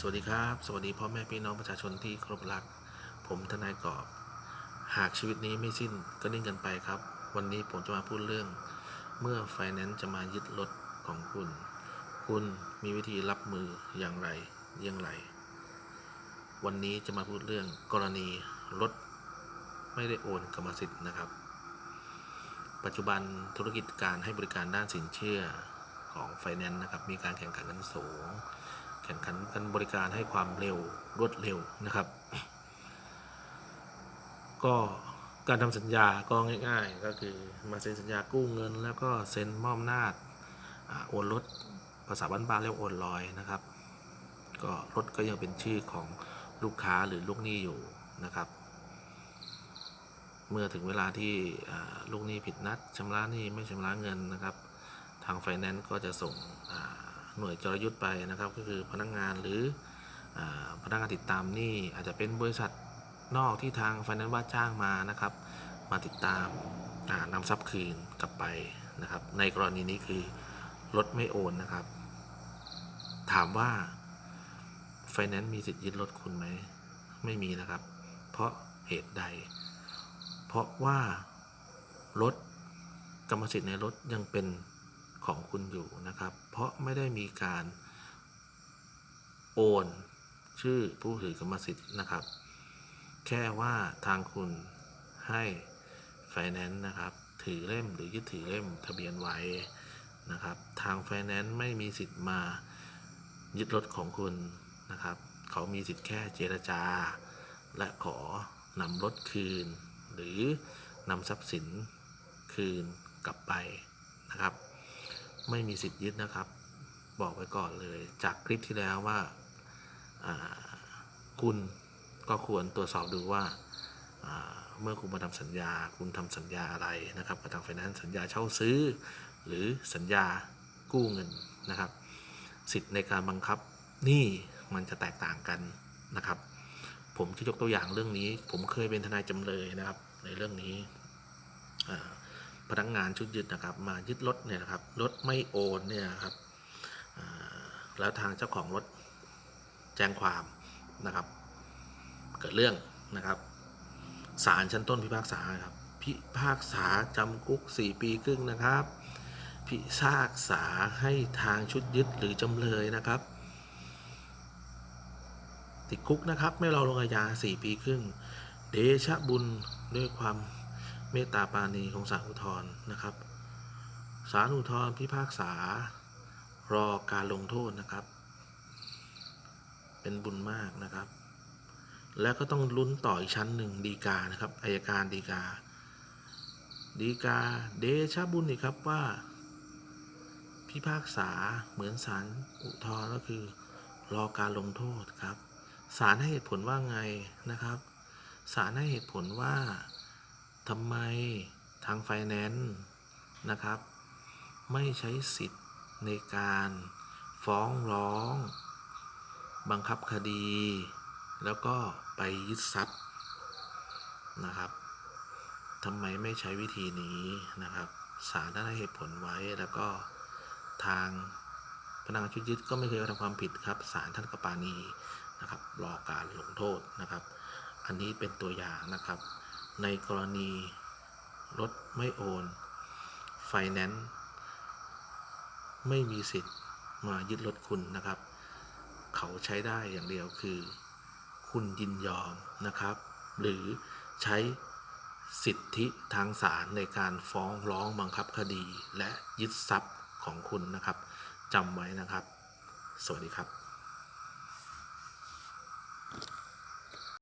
สวัสดีครับ สวัสดีพ่อแม่พี่น้องประชาชนที่เคารพรัก ผมทนายกอบ หากชีวิตนี้ไม่สิ้นก็นิ่งกันไปครับ วันนี้ผมจะมาพูดเรื่อง เมื่อไฟแนนซ์จะมายึดรถของคุณ คุณมีวิธีรับมืออย่างไรเยี่ยงไร วันนี้จะมาพูดเรื่องกรณีรถไม่ได้โอนกรรมสิทธิ์นะครับ ปัจจุบันธุรกิจการให้บริการด้านสินเชื่อของไฟแนนซ์นะครับ มีการแข่งขันกันสูง แข่งขันกันบริการให้ความเร็วรวดเร็วนะครับ ก็การทำสัญญาก็ง่าย ๆ ก็คือมาเซ็นสัญญากู้เงิน แล้วก็เซ็นมอบนาจอ่าโอนรถภาษาบ้านๆเรียกโอนลอยนะครับ ก็รถก็ยังเป็นชื่อของลูกค้าหรือลูกหนี้อยู่นะครับ เมื่อถึงเวลาที่ลูกหนี้ผิดนัดชำระหนี้ไม่ชำระเงินนะครับ ทางไฟแนนซ์ก็จะส่งา หน่วยจรยุทธ์ไปนะครับ ก็คือพนักงานหรืออพนักงานติดตามนี้อาจจะเป็นบริษัทนอกที่ทางไฟแนนซ์ว่าจ้างมานะครับ มาติดตามอ่านำทรัพย์คืนกลับไปนะครับ ในกรณีนี้คือรถไม่โอนนะครับ ถามว่าไฟแนนซ์มีสิทธิ์ยึดรถคุณไหมไม่มีนะครับ เพราะเหตุใด เพราะว่ารถกรรมสิทธิ์ในรถยังเป็น ของคุณอยู่นะครับ เพราะไม่ได้มีการโอนชื่อผู้ถือกรรมสิทธิ์นะครับ แค่ว่าทางคุณให้ไฟแนนซ์นะครับ ถือเล่มหรือยึดถือเล่มทะเบียนไว้นะครับ ทางไฟแนนซ์ไม่มีสิทธิ์มายึดรถของคุณนะครับ เขามีสิทธิ์แค่เจรจา และขอนำรถคืน หรือนำทรัพย์สินคืนกลับไปนะครับ ไม่มีสิทธิ์ยึดนะครับ บอกไว้ก่อนเลย จากคลิปที่แล้วว่าคุณก็ควรตรวจสอบดูว่าเมื่อคุณมาทำสัญญา คุณทำสัญญาอะไรนะครับกับทางไฟแนนซ์สัญญาเช่าซื้อ หรือสัญญากู้เงินนะครับ สิทธิ์ในการบังคับหนี้มันจะแตกต่างกันนะครับ ผมจะยกตัวอย่างเรื่องนี้ ผมเคยเป็นทนายจำเลยนะครับ ในเรื่องนี้ พนักงานชุดยึดนะครับ มายึดรถเนี่ยนะครับรถไม่โอนเนี่ยครับแล้วทางเจ้าของรถแจ้งความนะครับ เกิดเรื่องนะครับศาลชั้นต้นพิพากษาครับพิพากษาจำคุก 4 ปีครึ่งนะครับ พิพากษาให้ทางชุดยึดหรือจำเลยนะครับ ติดคุกนะครับ ไม่รอลงอาญา4 ปีครึ่ง เดชะบุญด้วยความ มตตาปาณีของศาลอุทธรณ์นะครับศาลอุทธรณ์พิพากษารอการลงโทษนะครับ เป็นบุญมากนะครับ แล้วก็ต้องลุ้นต่ออีกชั้นหนึ่งดีกานะครับอายการดีกา ดีกาเดชะบุญอีกครับว่า พิพากษาเหมือนศาลอุทธรณ์ก็คือ รอการลงโทษครับศาลให้เหตุผลว่าไงนะครับศาลให้เหตุผลว่า ทำไมทางไฟแนนซ์นะครับ ไม่ใช้สิทธิ์ในการฟ้องร้อง บังคับคดี แล้วก็ไปยึดทรัพย์นะครับทำไมไม่ใช้วิธีนี้นะครับศาลได้ให้เหตุผลไว้แล้วก็ทางพนักงานชุดยึดก็ไม่เคยกระทำความผิดครับศาลท่านกปานีนะครับรอการลงโทษนะครับ อันนี้เป็นตัวอย่างนะครับ ในกรณี รถไม่โอนไฟแนนซ์ไม่มีสิทธิ์มายึดรถคุณนะครับ เขาใช้ได้อย่างเดียวคือ คุณยินยอมนะครับ หรือใช้สิทธิทางศาลในการฟ้องร้องบังคับคดี และยึดทรัพย์ของคุณนะครับจำไว้นะครับ สวัสดีครับ